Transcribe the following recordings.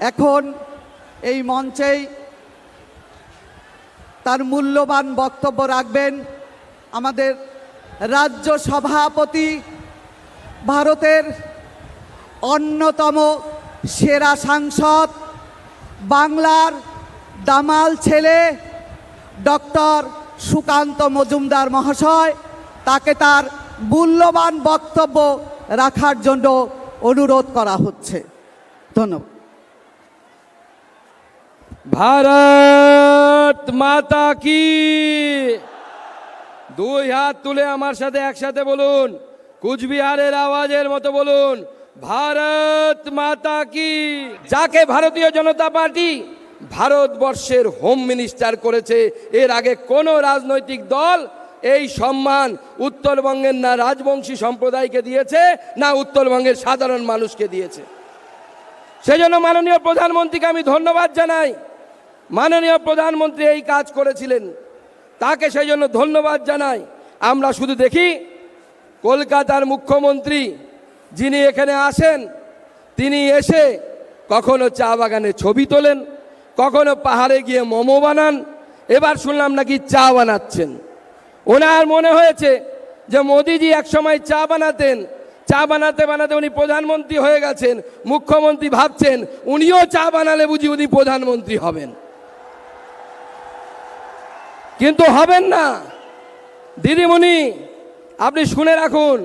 এখন এই মঞ্চেই তার মূল্যবান বক্তব্য রাখবেন আমাদের রাজ্য সভাপতি, ভারতের অন্যতম সেরা সাংসদ, বাংলার দামাল ছেলে ডক্টর সুকান্ত মজুমদার মহাশয়। তাকে তার মূল্যবান বক্তব্য রাখার জন্য অনুরোধ করা হচ্ছে। ধন্যবাদ। ভারত মাতা কি? দুই হাত তুলে আমার সাথে একসাথে বলুন, কুচবিহারের আওয়াজের মতো বলুন, ভারত মাতা কি? যাকে ভারতীয় জনতা পার্টি ভারতবর্ষের হোম মিনিস্টার করেছে, এর আগে কোনো রাজনৈতিক দল এই সম্মান উত্তরবঙ্গের না রাজবংশী সম্প্রদায়কে দিয়েছে, না উত্তরবঙ্গের সাধারণ মানুষকে দিয়েছে। সেজন্য মাননীয় প্রধানমন্ত্রীকে আমি ধন্যবাদ জানাই। মাননীয় প্রধানমন্ত্রী এই কাজ করেছিলেন। তাকে সেই জন্য ধন্যবাদ জানাই। আমরা শুধু দেখি, কলকাতার মুখ্যমন্ত্রী যিনি এখানে আসেন, তিনি এসে কখনো চা বাগানে ছবি তোলেন, কখনো পাহাড়ে গিয়ে মোমো বানান, এবার শুনলাম নাকি চা বানাচ্ছেন। ওনার মনে হয়েছে যে মোদিজি একসময় চা বানাতেন, চা বানাতে বানাতে উনি প্রধানমন্ত্রী হয়ে গেছেন, মুখ্যমন্ত্রী ভাবছেন, উনিও চা বানালে বুঝি উনি প্রধানমন্ত্রী হবেন। কিন্তু হবেন না। দিদিমণি, আপনি শুনে রাখুন,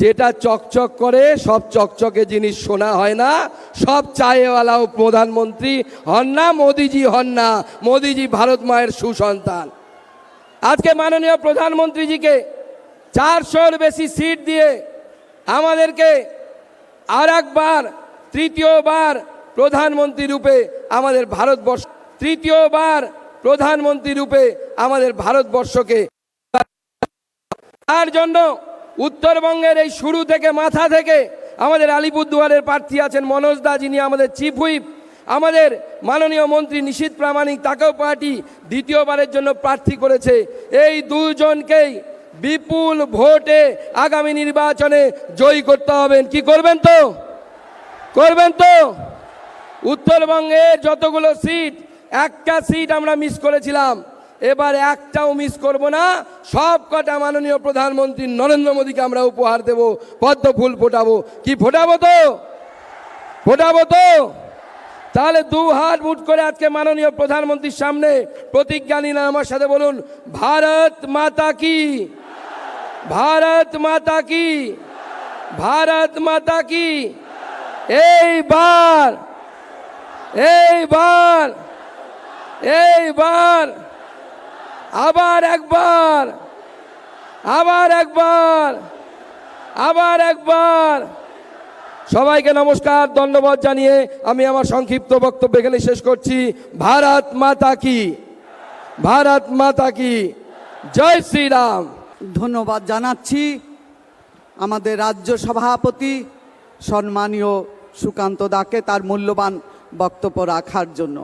যেটা চকচক করে, সব চকচকে জিনিস শোনা হয় না। সব চায়েওয়ালাও প্রধানমন্ত্রী হন না, মোদিজি হন না। মোদিজি ভারত মায়ের সুসন্তান। আজকে মাননীয় প্রধানমন্ত্রীজিকে চারশোর বেশি সিট দিয়ে আমাদেরকে আর একবার তৃতীয়বার প্রধানমন্ত্রী রূপে আমাদের ভারতবর্ষ, তৃতীয়বার প্রধানমন্ত্রী রূপে আমাদের ভারতবর্ষকে তার জন্য উত্তরবঙ্গের এই শুরু থেকে মাথা থেকে আমাদের আলিপুরদুয়ারের প্রার্থী আছেন মনোজ দা, যিনি আমাদের চিফ হুইপ। আমাদের মাননীয় মন্ত্রী নিশীত প্রামাণিক, তাকেও পার্টি দ্বিতীয়বারের জন্য প্রার্থী করেছে। এই দুজনকেই বিপুল ভোটে আগামী নির্বাচনে জয়ী করতে হবেন কি করবেন তো? করবেন তো? উত্তরবঙ্গের যতগুলো সিট একটা সিট আমরা মিস করেছিলাম। এবার একটাও মিস করব না। সব কটা মাননীয় প্রধানমন্ত্রী নরেন্দ্র মোদীকে আমরা উপহার দেব, পদ্ম ফুল ফোটাবো। কি ফোটাবো তো? ফোটাবো তো? তাহলে দু হাত মুট করে আজকে মাননীয় প্রধানমন্ত্রীর সামনে প্রতিজ্ঞা নিন আমার সাথে বলুন, ভারত মাতা কি? ভারত মাতা কি? ভারত মাতা কি? এইবার এইবার। এইবার, আবার একবার আবার একবার আবার একবার। সবাইকে নমস্কার, ধন্যবাদ জানিয়ে আমি আমার সংক্ষিপ্ত বক্তব্য এখানে শেষ করছি। ভারত মাতা কি? ভারত মাতা কি? জয় শ্রীরাম। ধন্যবাদ জানাচ্ছি আমাদের রাজ্য সভাপতি, সম্মানীয় সুকান্ত দাকে তার মূল্যবান বক্তব্য রাখার জন্য।